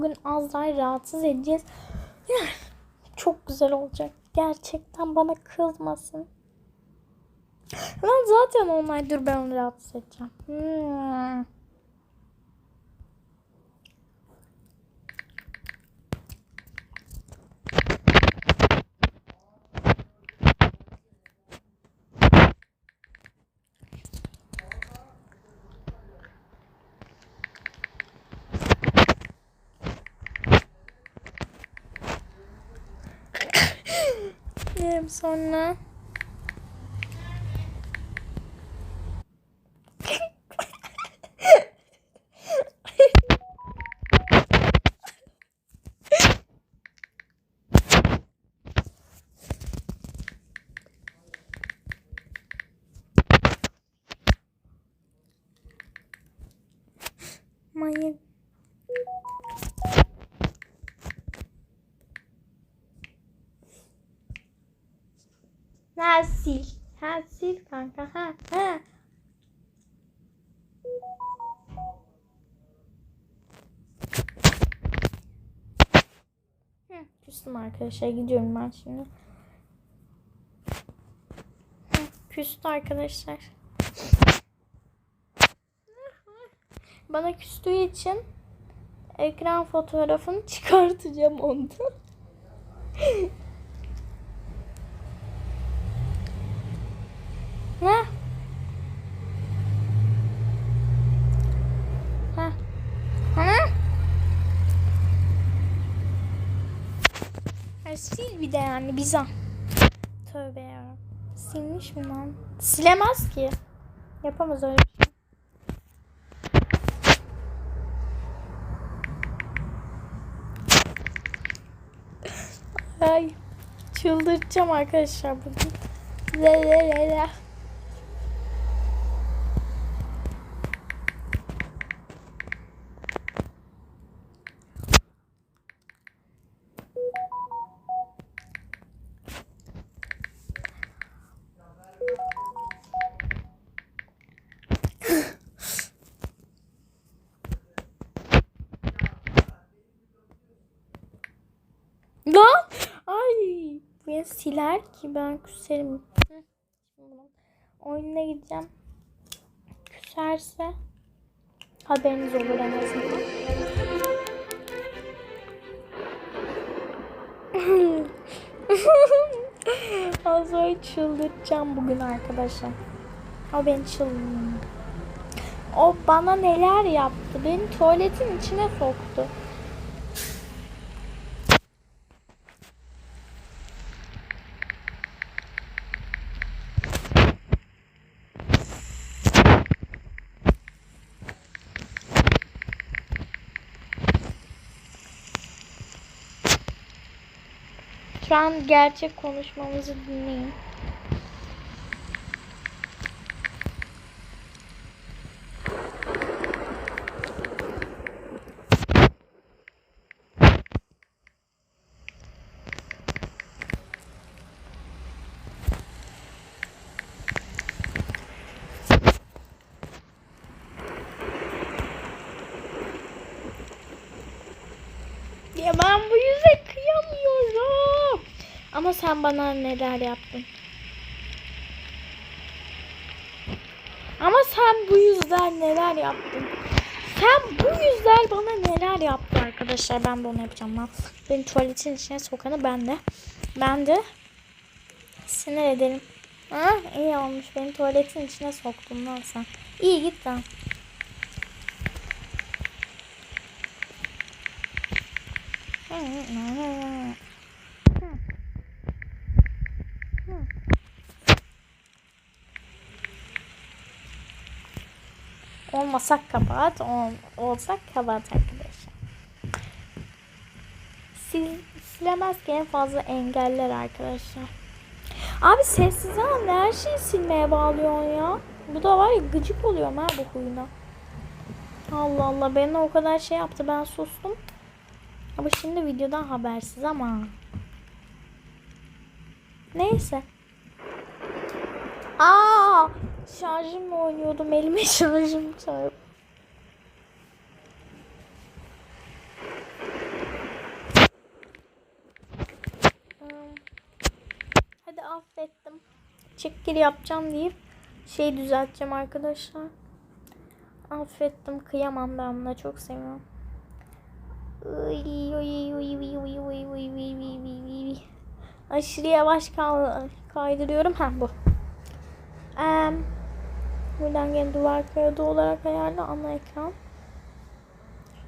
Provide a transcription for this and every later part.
Bugün Azra'yı rahatsız edeceğiz. Çok güzel olacak. Gerçekten bana kızmasın. Ben zaten online dur ben onu rahatsız edeceğim. Hmm. Yerim sonra. Ha sil. Ha sil kanka. Ha ha. Küstüm arkadaşlar. Gidiyorum ben şimdi. Küstü arkadaşlar. Bana küstüğü için ekran fotoğrafını çıkartacağım ondan. Ha? Ha? Ha, sil bir de yani bize. Tövbe ya. Silmiş mi lan? Silemez ki. Yapamaz öyle bir şey. Ay çıldırtacağım arkadaşlar bugün. Le le le le. Lan! Ay! Ya siler ki ben küserim. Oyununa gideceğim. Küserse haberiniz olur en azından. Az sonra çıldırtacağım bugün arkadaşlar. O beni çıldırtıyor. O bana neler yaptı. Beni tuvaletin içine soktu. An gerçek konuşmamızı dinleyin. Ya ben bu yüze kıyamıyorum. Ama sen bana neler yaptın. Ama sen bu yüzden neler yaptın. Sen bu yüzden bana neler yaptı arkadaşlar. Ben de onu yapacağım lan. Beni tuvaletin içine sokanı ben de. Ben de sinir ederim. Ha, iyi olmuş. Beni tuvaletin içine soktun lan sen. İyi git lan. Olmasak kabahat, ol, olsak kabahat arkadaşlar. Sil, silemezken en fazla engeller arkadaşlar. Abi sessiz al her şeyi silmeye bağlıyorsun ya. Bu da var ya gıcık oluyorum ha bu huyuna. Allah Allah beni o kadar şey yaptı ben sustum. Ama şimdi videodan habersiz ama. Neyse. Aa, Şarjım oynuyordum. Elime şarjım çarp. Hadi affettim. Çek yapacağım deyip şey düzelteceğim arkadaşlar. Affettim. Kıyamam ben buna. Çok seviyorum. Aşırı yavaş kaydırıyorum. Ha bu. Um, buradan gene duvar kağıdı olarak ayarla ana ekran.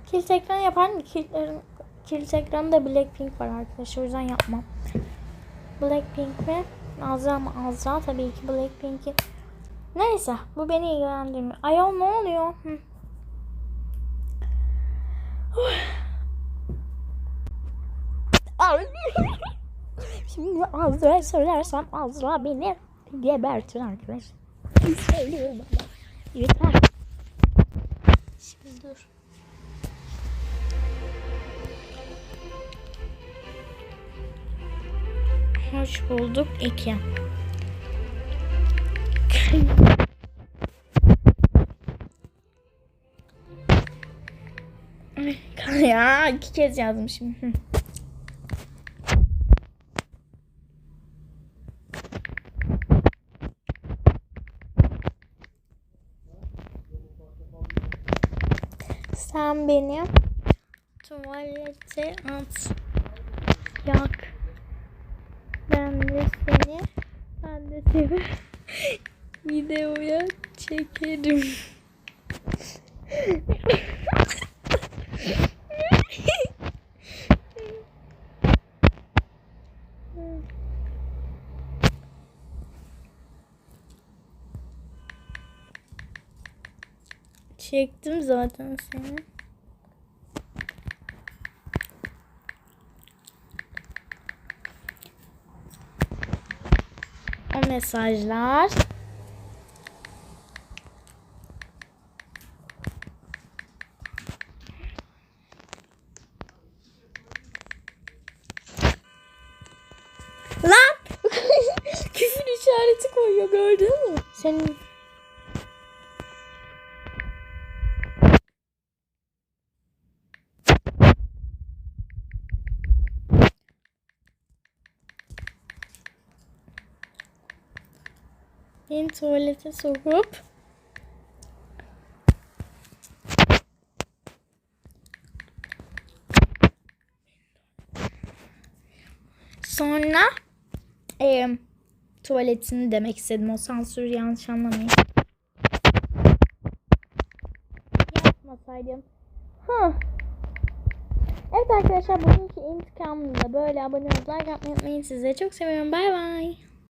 Kilit ekran yapar mı? Kilitlerin, kilit ekranında Blackpink var arkadaşlar. O yüzden yapmam. Blackpink ve Azra mı? Azra tabii ki Blackpink'i. Neyse bu beni ilgilendirmiyor. Ayol ne oluyor? Hı. Şimdi Azra'ya söylersem Azra beni gebertir arkadaşlar. Söylüyorum ama. Yeter. Şimdi dur. Hoş bulduk iki. Ya iki kez yazdım şimdi. Hı. Sen beni tuvalete at. Yak. Ben de seni ben de seni videoya çekerim. Çektim zaten seni. O mesajlar. Lan! Küfür işareti koyuyor gördün mü? Senin Beni tuvalete sokup sonra e, tuvaletini demek istedim. O sansür yanlış anlamayın. Yapmasaydım. Hı. Evet arkadaşlar bugünkü intikamımda böyle abone olup like atmayı unutmayın. Sizleri çok seviyorum. Bay bay.